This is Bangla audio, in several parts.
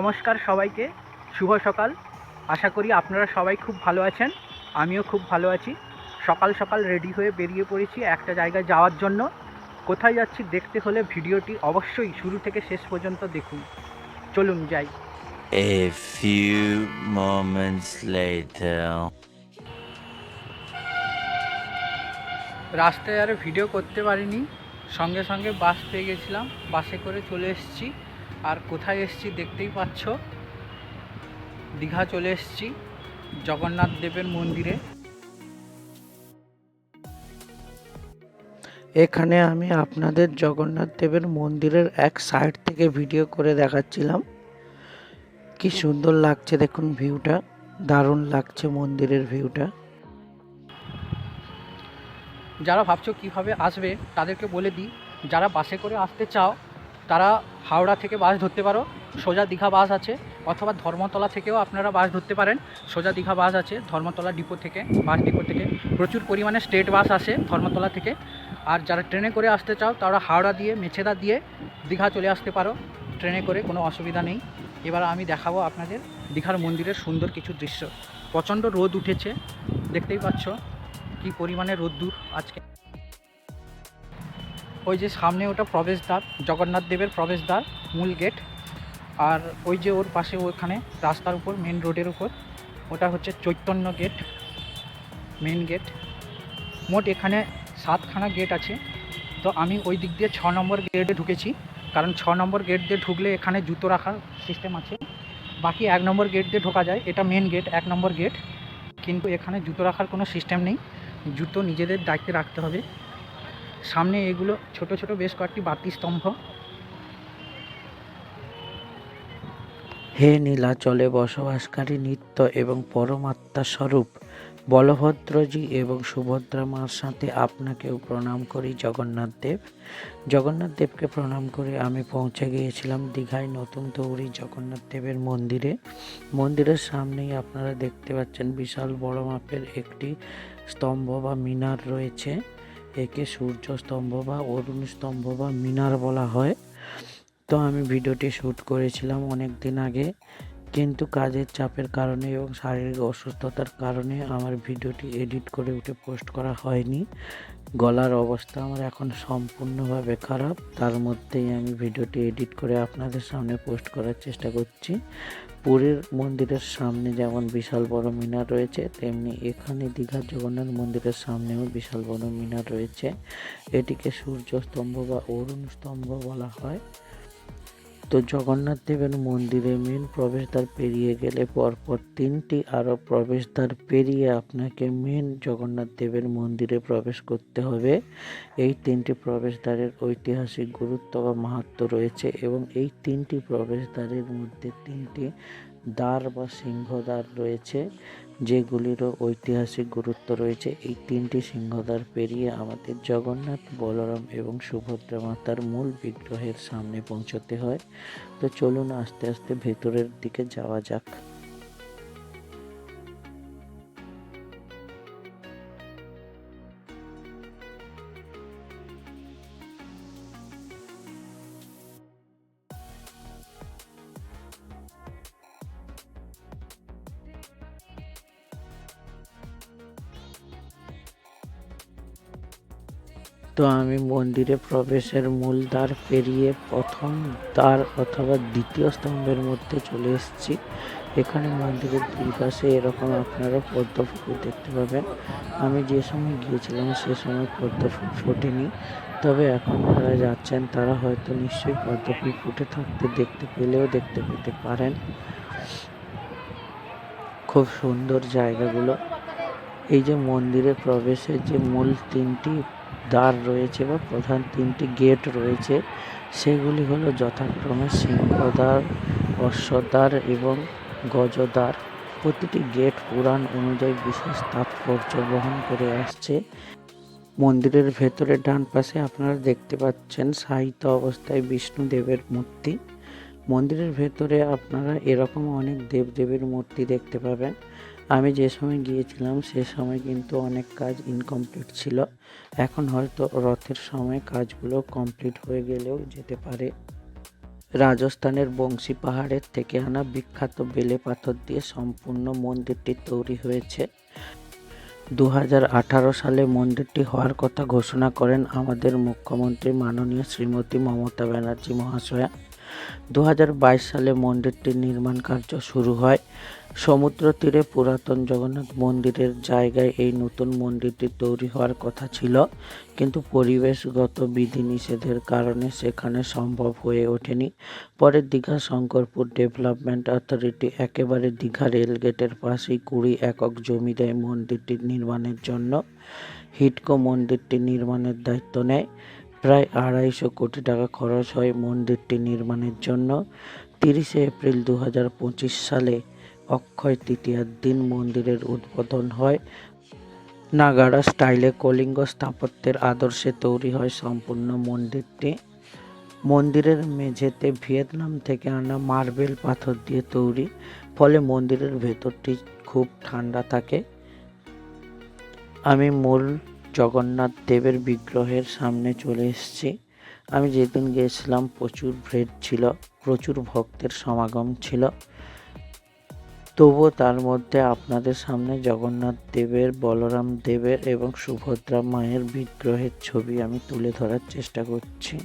নমস্কার সবাইকে শুভ সকাল। আশা করি আপনারা সবাই খুব ভালো আছেন আমিও খুব ভালো আছি। সকাল সকাল রেডি হয়ে বেরিয়ে পড়েছি একটা জায়গায় যাওয়ার জন্য। কোথায় যাচ্ছি দেখতে হলে ভিডিওটি অবশ্যই শুরু থেকে শেষ পর্যন্ত দেখুন। চলুন যাই। A few moments later. রাস্তায় আর ভিডিও করতে পারিনি। সঙ্গে সঙ্গে বাস পেয়ে গেছিলাম। বাসে করে চলে এসেছি। আর কোথায় এসেছি দেখতেই পাচ্ছ? দীঘা চলে এসেছি জগন্নাথ দেবের মন্দিরে। এখানে আমি আপনাদের জগন্নাথ দেবের মন্দিরের এক সাইড থেকে ভিডিও করে দেখাচ্ছিলাম। কি সুন্দর লাগছে দেখুন ভিউটা দারুণ লাগছে মন্দিরের ভিউটা যারা ভাবছ কীভাবে আসবে, তাদেরকে বলে দিই, যারা বাসে করে আসতে চাও তারা হাওড়া থেকে বাস ধরতে পারো, সোজা দীঘা বাস আছে, অথবা ধর্মতলা থেকেও আপনারা বাস ধরতে পারেন, সোজা দীঘা বাস আছে, ধর্মতলা ডিপো থেকে, বাস ডিপো থেকে। প্রচুর পরিমাণে স্টেট বাস আসে ধর্মতলা থেকে। আর যারা ট্রেনে করে আসতে চাও, তারা হাওড়া দিয়ে, মেছেদা দিয়ে দীঘা চলে আসতে পারো, ট্রেনে করে, কোনো অসুবিধা নেই। এবার আমি দেখাবো আপনাদের দীঘার মন্দিরের সুন্দর কিছু দৃশ্য। প্রচণ্ড রোদ উঠেছে, দেখতেই পাচ্ছ কি পরিমাণে রোদ্দুর আজকে। ওই যে সামনে ওটা প্রবেশদ্বার, জগন্নাথ দেবের প্রবেশদ্বার, মূল গেট। আর ওই যে ওর পাশে ওখানে রাস্তার উপর মেন রোডের উপর, ওটা হচ্ছে চৈতন্য গেট মেন গেট। মোট এখানে সাতখানা গেট আছে। তো আমি ওই দিক দিয়ে ছ নম্বর গেটে ঢুকেছি। কারণ ছ নম্বর গেট দিয়ে ঢুকলে এখানে জুতো রাখার সিস্টেম আছে। বাকি এক নম্বর গেট দিয়ে ঢোকা যায়, এটা মেন গেট, এক নম্বর গেট। কিন্তু এখানে জুতো রাখার কোনো সিস্টেম নেই। জুতো নিজেদের দায়িত্বে রাখতে হবে। সামনে এগুলো ছোট ছোট বেশ কয়েকটি বাতি স্তম্ভ। হে নীলাচলে বসবাসকারী নিত্য এবং পরমাত্মা স্বরূপ, বলভদ্রজি এবং সুভদ্রা মার সাথে আপনাকেও প্রণাম করি, জগন্নাথ দেব। জগন্নাথ দেবকে প্রণাম করে আমি পৌঁছে গিয়েছিলাম দীঘায় নতুন তৌরি জগন্নাথ দেবের মন্দিরে। মন্দিরের সামনেই আপনারা দেখতে পাচ্ছেন বিশাল বড় মাপের একটি স্তম্ভ বা মিনার রয়েছে। একে সূর্য স্তম্ভ বা অরুণ স্তম্ভ বা মিনার বলা হয়। তো আমি ভিডিওটি শ্যুট করেছিলাম অনেক দিন আগে। কিন্তু কাজের চাপের কারণে এবং শারীরিক অসুস্থতার কারণে আমার ভিডিওটি এডিট করে উঠে পোস্ট করা হয়নি। গলার অবস্থা আমার এখন সম্পূর্ণভাবে খারাপ। তার মধ্যেই আমি ভিডিওটি এডিট করে আপনাদের সামনে পোস্ট করার চেষ্টা করছি। পুরীর মন্দিরের সামনে যেমন বিশাল বড় মিনার রয়েছে, তেমনি এখানে দীঘার জগন্নাথ মন্দিরের সামনেও বিশাল বড় মিনার রয়েছে। এটিকে সূর্য স্তম্ভ বা অরুণ স্তম্ভ বলা হয়। তো জগন্নাথ দেবের মন্দিরে মেন প্রবেশদ্বার পেরিয়ে গেলে পরপর তিনটি আরও প্রবেশদ্বার পেরিয়ে আপনাকে মেন জগন্নাথ দেবের মন্দিরে প্রবেশ করতে হবে। এই তিনটি প্রবেশদ্বারের ঐতিহাসিক গুরুত্ব বা মাহাত্ম্য রয়েছে এবং এই তিনটি প্রবেশদ্বারের মধ্যে তিনটি দ্বার বা সিংহদ্বার রয়েছে। যেগুলিরও ঐতিহাসিক গুরুত্ব রয়েছে, এই তিনটি সিংহদ্বার পেরিয়ে আমাদের জগন্নাথ, বলরাম এবং সুভদ্রা মাতার মূল বিগ্রহের সামনে পৌঁছতে হয়। তো চলুন আস্তে আস্তে ভেতরের দিকে যাওয়া যাক। তো আমি মন্দিরে প্রবেশের মূল দ্বার পেরিয়ে প্রথম দ্বার অথবা দ্বিতীয় স্তম্ভের মধ্যে চলে এসেছি। এখানে মন্দিরের দুই পাশে এরকম আপনারা পদ্ম দেখতে পাবেন। আমি যে সময় গিয়েছিলাম সে সময় পদ্ম ফুল ফোটেনি। তবে এখন যারা যাচ্ছেন তারা হয়তো নিশ্চয়ই পদ্ম ফুল ফুটে থাকতে দেখতে পেলেও দেখতে পেতে পারেন। খুব সুন্দর জায়গাগুলো। এই যে মন্দিরে প্রবেশের যে মূল তিনটি দ্বার রয়েছে বা প্রধান তিনটি গেট রয়েছে। সেগুলি হলো যথাক্রমে সিংহদ্বার, অশ্বদ্বার এবং গজদ্বার। প্রতিটি গেট পুরাণ অনুযায়ী বিশেষ তাৎপর্য বহন করে আসছে। মন্দিরের ভেতরে ডান পাশে আপনারা দেখতে পাচ্ছেন সাহিত্য অবস্থায় বিষ্ণুদেবের মূর্তি। মন্দিরের ভেতরে আপনারা এরকম অনেক দেবদেবীর মূর্তি দেখতে পাবেন। আমি যে সময় গিয়েছিলাম, সে সময় কিন্তু অনেক কাজ ইনকমপ্লিট ছিল। এখন হয়তো রথের সময় কাজগুলো কমপ্লিট হয়ে গেলেও যেতে পারে। রাজস্থানের বংশী পাহাড়ের থেকে আনা বিখ্যাত বেলে পাথর দিয়ে সম্পূর্ণ মন্দিরটি তৈরি হয়েছে। দু হাজার আঠারো সালে মন্দিরটি হওয়ার কথা ঘোষণা করেন আমাদের মুখ্যমন্ত্রী মাননীয় শ্রীমতী মমতা ব্যানার্জি মহাশয়া। দু হাজার বাইশ সালে মন্দিরটির নির্মাণ কার্য শুরু হয়। সমুদ্র তীরে পুরাতন জগন্নাথ মন্দিরের জায়গায় এই নতুন মন্দিরটি তৈরি হওয়ার কথা ছিল, কিন্তু পরিবেশগত বিধিনিষেধের কারণে সেখানে সম্ভব হয়ে ওঠেনি। পরে দীঘা শঙ্করপুর ডেভেলপমেন্ট অথরিটি একেবারে দীঘা রেলগেটের পাশেই কুড়ি একক জমি দেয় মন্দিরটি নির্মাণের জন্য। হিটকো মন্দিরটি নির্মাণের দায়িত্ব নেয়। প্রায় আড়াইশো কোটি টাকা খরচ হয় মন্দিরটি নির্মাণের জন্য। তিরিশে এপ্রিল দু হাজার পঁচিশ সালে অক্ষয় তৃতীয়ার দিন মন্দিরের উদ্বোধন হয়। নাগাড়া স্টাইলে কলিঙ্গ স্থাপত্যের আদর্শে তৈরি হয় সম্পূর্ণ মন্দিরটি। মন্দিরের মেঝেতে ভিয়েতনাম থেকে আনা মার্বেল পাথর দিয়ে তৈরি, ফলে মন্দিরের ভেতরটি খুব ঠান্ডা থাকে। আমি মূল জগন্নাথ দেবের বিগ্রহের সামনে চলে এসেছি। আমি যেদিন গিয়েছিলাম, প্রচুর ভিড় ছিল, প্রচুর ভক্তের সমাগম ছিল। তবুও তার মধ্যে আপনাদের সামনে জগন্নাথ দেবের, বলরাম দেবের এবং সুভদ্রা মায়ের বিগ্রহের ছবি আমি তুলে ধরার চেষ্টা করছি।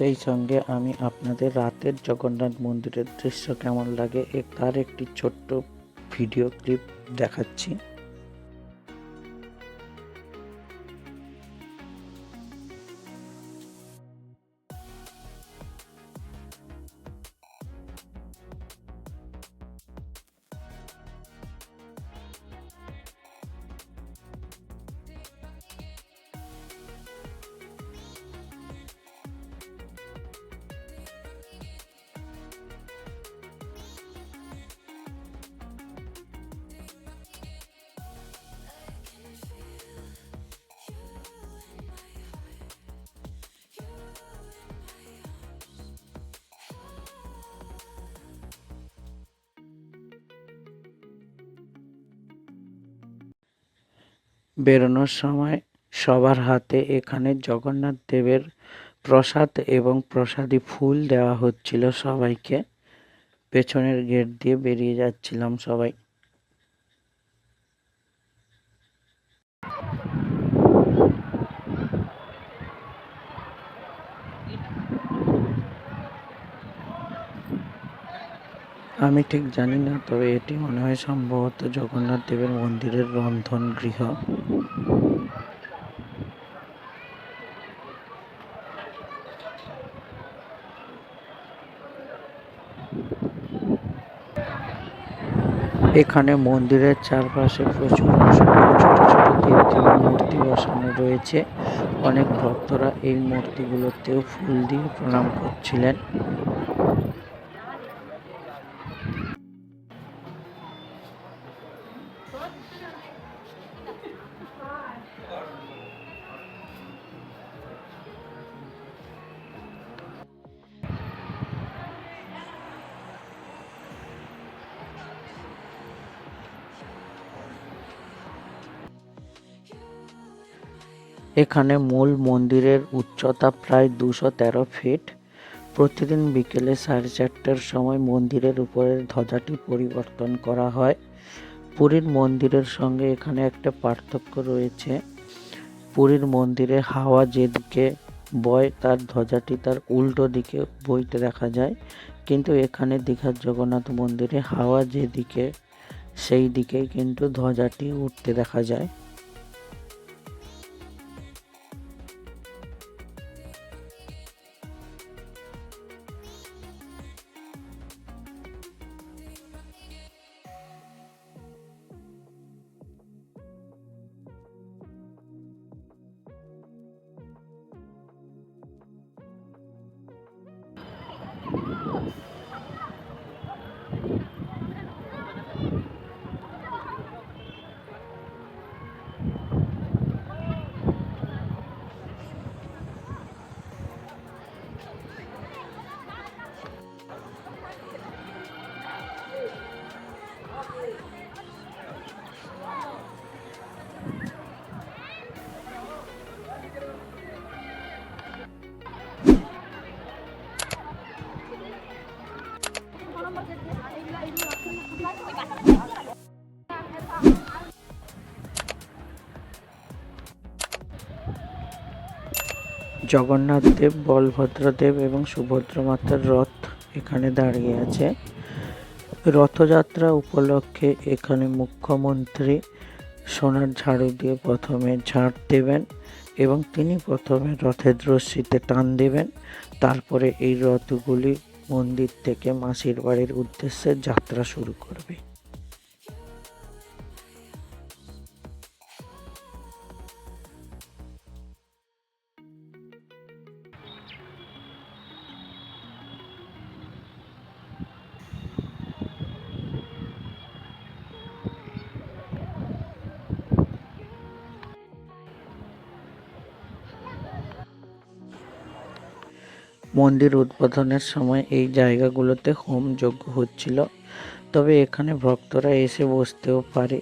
সেই সঙ্গে আমি আপনাদের রাতের জগন্নাথ মন্দিরের দৃশ্য কেমন লাগে তার একটি ছোট্ট ভিডিও ক্লিপ দেখাচ্ছি। বেরোনোর সময় সবার হাতে এখানে জগন্নাথ দেবের প্রসাদ এবং প্রসাদী ফুল দেওয়া হচ্ছিল সবাইকে। পেছনের গেট দিয়ে বেরিয়ে যাচ্ছিলাম সবাই। আমি ঠিক জানি না, তবে এটি মনে হয় সম্ভবত জগন্নাথ দেবের মন্দিরের রন্ধন গৃহ। এখানে মন্দিরের চারপাশে প্রচুর ছোট ছোট দেবদেবীর মূর্তি বসানো রয়েছে। অনেক ভক্তরা এই মূর্তিগুলোতেও ফুল দিয়ে প্রণাম করছিলেন। এখানে মূল মন্দিরের উচ্চতা প্রায় দুশো তেরো ফিট। প্রতিদিন বিকেলে সাড়ে চারটার সময় মন্দিরের উপরের ধ্বজাটি পরিবর্তন করা হয়। পুরীর মন্দিরের সঙ্গে এখানে একটা পার্থক্য রয়েছে। পুরীর মন্দিরে হাওয়া যেদিকে বয়, তার ধ্বজাটি তার উল্টো দিকে বইতে দেখা যায়। কিন্তু এখানে দীঘার জগন্নাথ মন্দিরে হাওয়া যেদিকে, সেই দিকেই কিন্তু ধ্বজাটি উঠতে দেখা যায়। জগন্নাথ দেব বলভদ্রদেব এবং সুভদ্র মাতার রথ এখানে দাঁড়িয়ে আছে। রথযাত্রা উপলক্ষে এখানে মুখ্যমন্ত্রী সোনার ঝাড়ু দিয়ে প্রথমে ঝাড় দেবেন এবং তিনি প্রথমে রথের রশ্মিতে টান দেবেন। তারপরে এই রথগুলি মন্দির থেকে মাসির বাড়ির উদ্দেশ্যে যাত্রা শুরু করবে। মন্দির উদ্বোধনের সময় এই জায়গাগুলোতে হোম যজ্ঞ হচ্ছিল। তবে এখানে ভক্তরা এসে বসতেও পারে।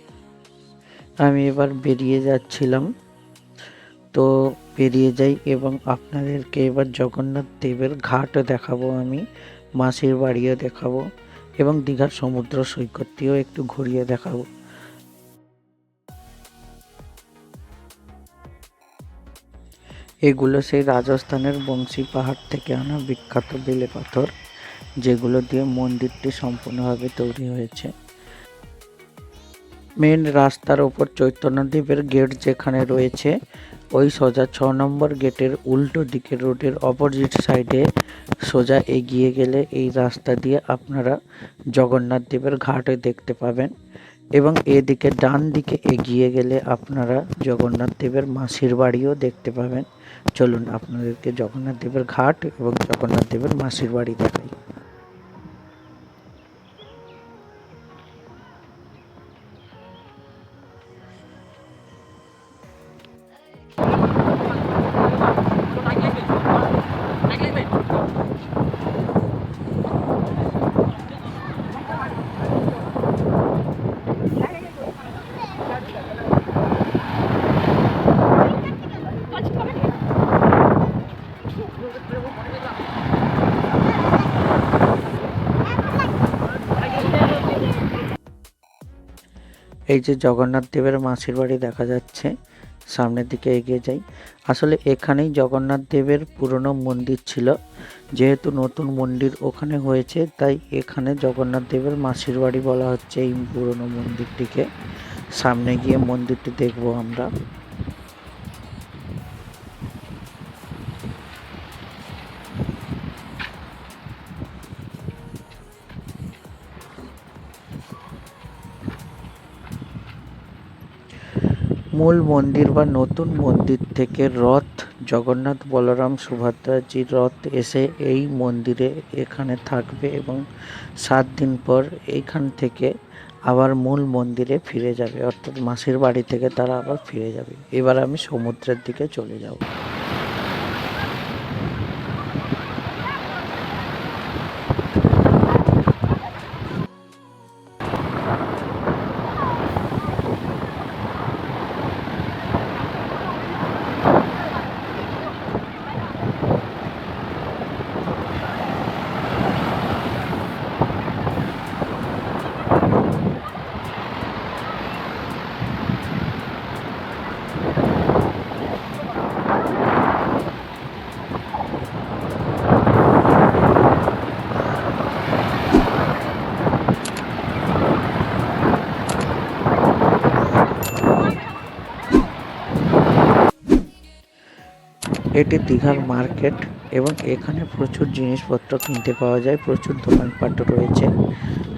আমি এবার বেরিয়ে যাচ্ছিলাম। তো বেরিয়ে যাই এবং আপনাদেরকে এবার জগন্নাথ দেবের ঘাটও দেখাবো আমি, মাসির বাড়িও দেখাবো এবং দীঘার সমুদ্র সৈকতটিও একটু ঘুরিয়ে দেখাবো। এগুলো সেই রাজস্থানের বংশী পাহাড় থেকে আনা বিখ্যাত বেলে পাথর, যেগুলো দিয়ে মন্দিরটি সম্পূর্ণভাবে তৈরি হয়েছে। মেন রাস্তার ওপর চৈতন্যদ্বীপের গেট যেখানে রয়েছে, ওই সোজা ছ নম্বর গেটের উল্টো দিকে রোডের অপোজিট সাইডে সোজা এগিয়ে গেলে এই রাস্তা দিয়ে আপনারা জগন্নাথ দেবের ঘাটে দেখতে পাবেন এবং এদিকে ডান দিকে এগিয়ে গেলে আপনারা জগন্নাথ দেবের মাসির বাড়িও দেখতে পাবেন। চলুন আপনাদেরকে জগন্নাথ দেবের ঘাট এবং জগন্নাথ দেবের মাসির বাড়ি দেখাই। এই যে জগন্নাথ দেবের মাসির বাড়ি দেখা যাচ্ছে, সামনের দিকে এগিয়ে যাই। আসলে এখানেই জগন্নাথ দেবের পুরনো মন্দির ছিল। যেহেতু নতুন মন্দির ওখানে হয়েছে, তাই এখানে জগন্নাথ দেবের মাসির বাড়ি বলা হচ্ছে এই পুরনো মন্দিরটিকে। সামনে গিয়ে মন্দিরটি দেখব আমরা। মূল মন্দির বা নতুন মন্দির থেকে রথ, জগন্নাথ, বলরাম সুভদ্রাজির রথ এসে এই মন্দিরে এখানে থাকবে এবং সাত দিন পর এইখান থেকে আবার মূল মন্দিরে ফিরে যাবে। অর্থাৎ মাসির বাড়ি থেকে তারা আবার ফিরে যাবে। এবার আমি সমুদ্রের দিকে চলে যাব। এটি দীঘার মার্কেট এবং এখানে প্রচুর জিনিসপত্র কিনতে পাওয়া যায়, প্রচুর দোকানপাট রয়েছে,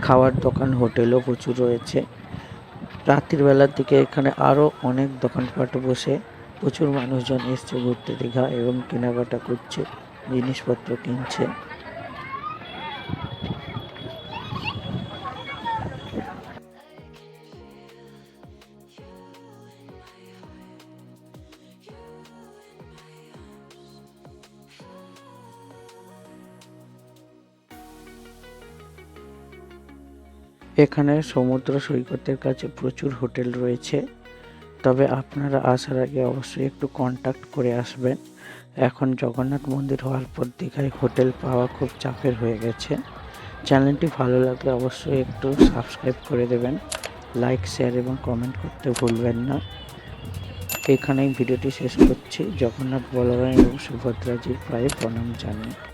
খাওয়ার দোকান, হোটেলও প্রচুর রয়েছে। রাত্রির বেলার দিকে এখানে আরও অনেক দোকানপাট বসে, প্রচুর মানুষজন এসছে ঘুরতে দীঘা এবং কেনাকাটা করছে, জিনিসপত্র কিনছে। এখানে সমুদ্র সৈকতের কাছে প্রচুর হোটেল রয়েছে। তবে আপনারা আসার আগে অবশ্যই একটু কন্ট্যাক্ট করে আসবেন। এখন জগন্নাথ মন্দির হওয়ার পর দীঘায় হোটেল পাওয়া খুব চাপের হয়ে গেছে। চ্যানেলটি ভালো লাগলে অবশ্যই একটু সাবস্ক্রাইব করে দেবেন। লাইক শেয়ার এবং কমেন্ট করতে ভুলবেন না। এখানেই ভিডিওটি শেষ করছি। জগন্নাথ বলরাম এবং সুভদ্রাজির পায়ে প্রণাম জানিয়ে।